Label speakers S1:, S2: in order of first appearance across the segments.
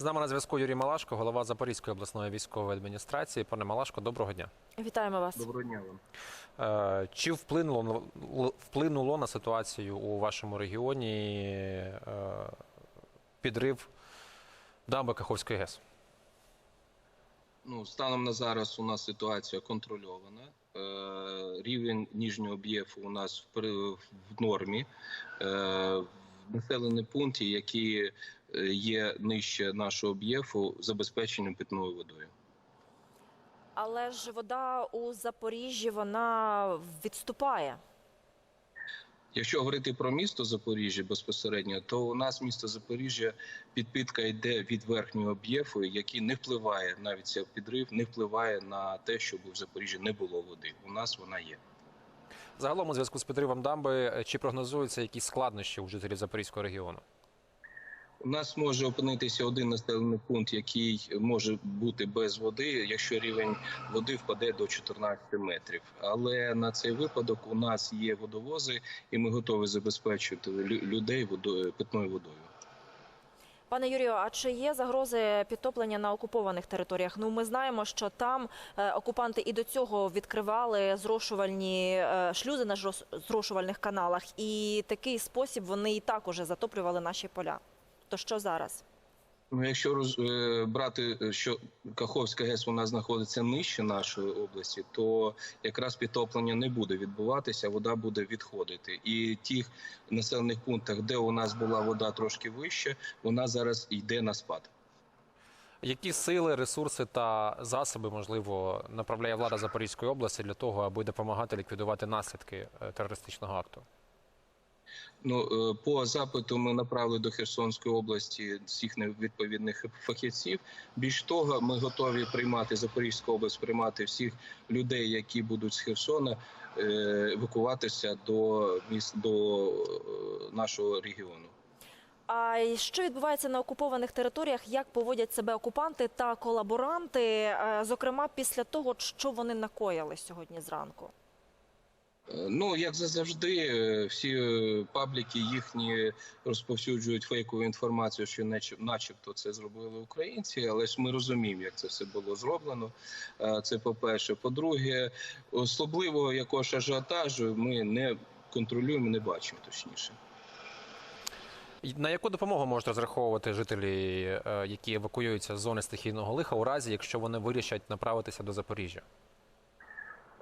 S1: З нами на зв'язку Юрій Малашко, голова Запорізької обласної військової адміністрації. Пане Малашко, доброго дня.
S2: Вітаємо вас.
S3: Доброго дня вам.
S1: Е, Чи вплинуло вплинуло на ситуацію у вашому регіоні е, підрив дамби Каховської ГЕС?
S3: Ну, станом на зараз у нас ситуація контрольована. Е, рівень нижнього об'єкту у нас в, нормі. В населеному пункті, які є нижче нашого об'єкту, забезпечені питною водою.
S2: Але ж вода у Запоріжжі вона відступає.
S3: Якщо говорити про місто Запоріжжя безпосередньо, то у нас місто Запоріжжя підпитка йде від верхнього об'єкту, який не впливає навіть цей підрив, не впливає на те, щоб в Запоріжжі не було води. У нас вона є.
S1: Загалом у зв'язку з підривом дамби чи прогнозуються якісь складнощі у жителів Запорізького регіону?
S3: У нас може опинитися один населений пункт, який може бути без води, якщо рівень води впаде до 14 метрів. Але на цей випадок у нас є водовози, і ми готові забезпечити лю- людей водою питною водою.
S2: Пане Юрію, а чи є загрози підтоплення на окупованих територіях? Ну, ми знаємо, що там е, окупанти і до цього відкривали зрошувальні е, шлюзи на зрошувальних каналах, і такий спосіб вони і так уже затоплювали наші поля. То що зараз?
S3: Ну, якщо роз, е, брати, е, що Каховська ГЕС вона знаходиться нижче нашої області, то якраз підтоплення не буде відбуватися, вода буде відходити. І тих населених пунктах, де у нас була вода трошки вище, вона зараз йде на спад.
S1: Які сили, ресурси та засоби, можливо, направляє влада Запорізької області для того, аби допомагати ліквідувати наслідки е, терористичного акту?
S3: Ну е, по запиту ми направили до Херсонської області всіх відповідних фахівців. Більш того, ми готові приймати Запорізьку область, приймати всіх людей, які будуть з Херсона, е, евакуватися до міст до е, нашого регіону.
S2: А що відбувається на окупованих територіях? Як поводять себе окупанти та колаборанти, зокрема після того, що вони накоїли сьогодні зранку?
S3: Ну, як завжди, е, всі е, пабліки їхні розповсюджують фейкову інформацію, що наче- начебто це зробили українці, але ж ми розуміємо, як це все було зроблено. Е, Це по-перше. По-друге, особливого якогось ажіотажу ми не контролюємо, не бачимо точніше.
S1: На яку допомогу можуть розраховувати жителі, які евакуюються з зони стихійного лиха, у разі, якщо вони вирішать направитися до Запоріжжя?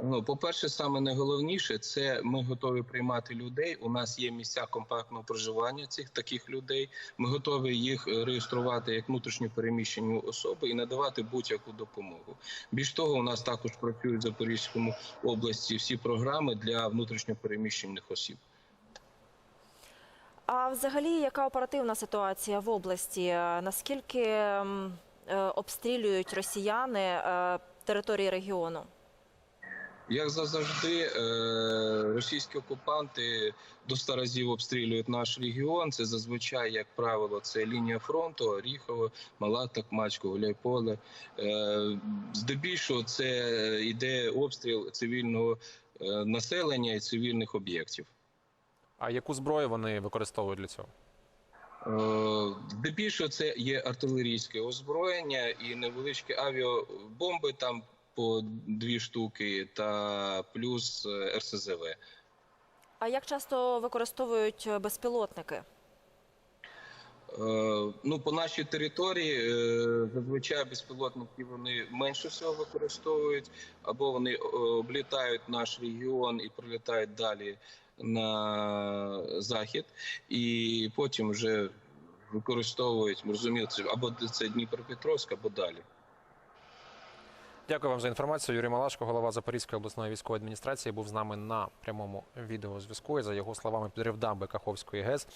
S3: Ну, по-перше, саме найголовніше це ми готові приймати людей. У нас є місця компактного проживання цих таких людей. Ми готові їх е, реєструвати як внутрішньо переміщені особи і надавати будь-яку допомогу. Більш того, у нас також працюють в Запорізькому області всі програми для внутрішньо переміщених осіб.
S2: А взагалі, яка оперативна ситуація в області? Е, Наскільки е, обстрілюють росіяни території регіону?
S3: Як завжди, е, російські окупанти до 100 разів обстрілюють наш регіон. Це зазвичай, як правило, це лінія фронту, Оріхово, Мала Такмачко, Гуляйполе. Е, Здебільшого це йде обстріл цивільного е, населення і цивільних об'єктів.
S1: А яку зброю вони використовують для цього?
S3: Здебільшого це є артилерійське озброєння і невеличкі авіабомби там по дві штуки, та плюс е, РСЗВ.
S2: А як часто використовують е, безпілотники?
S3: Е, Ну, по нашій території зазвичай безпілотники вони менше всього використовують, або вони облітають наш регіон і прилітають далі на захід, і потім вже використовують, ми розуміємо, або це Дніпропетровськ, або далі.
S1: Дякую вам за інформацію. Юрій Малашко, голова Запорізької обласної військової адміністрації, був з нами на прямому відеозв'язку. І за його словами, підрив дамби Каховської ГЕС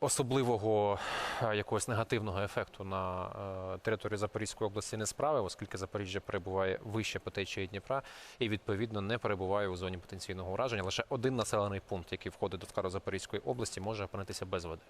S1: особливого е, якогось негативного ефекту на е, території Запорізької області не справив, оскільки Запоріжжя перебуває вище по течії Дніпра і відповідно не перебуває у зоні потенційного ураження. Лише один населений пункт, який входить до складу Запорізької області, може опинитися без води.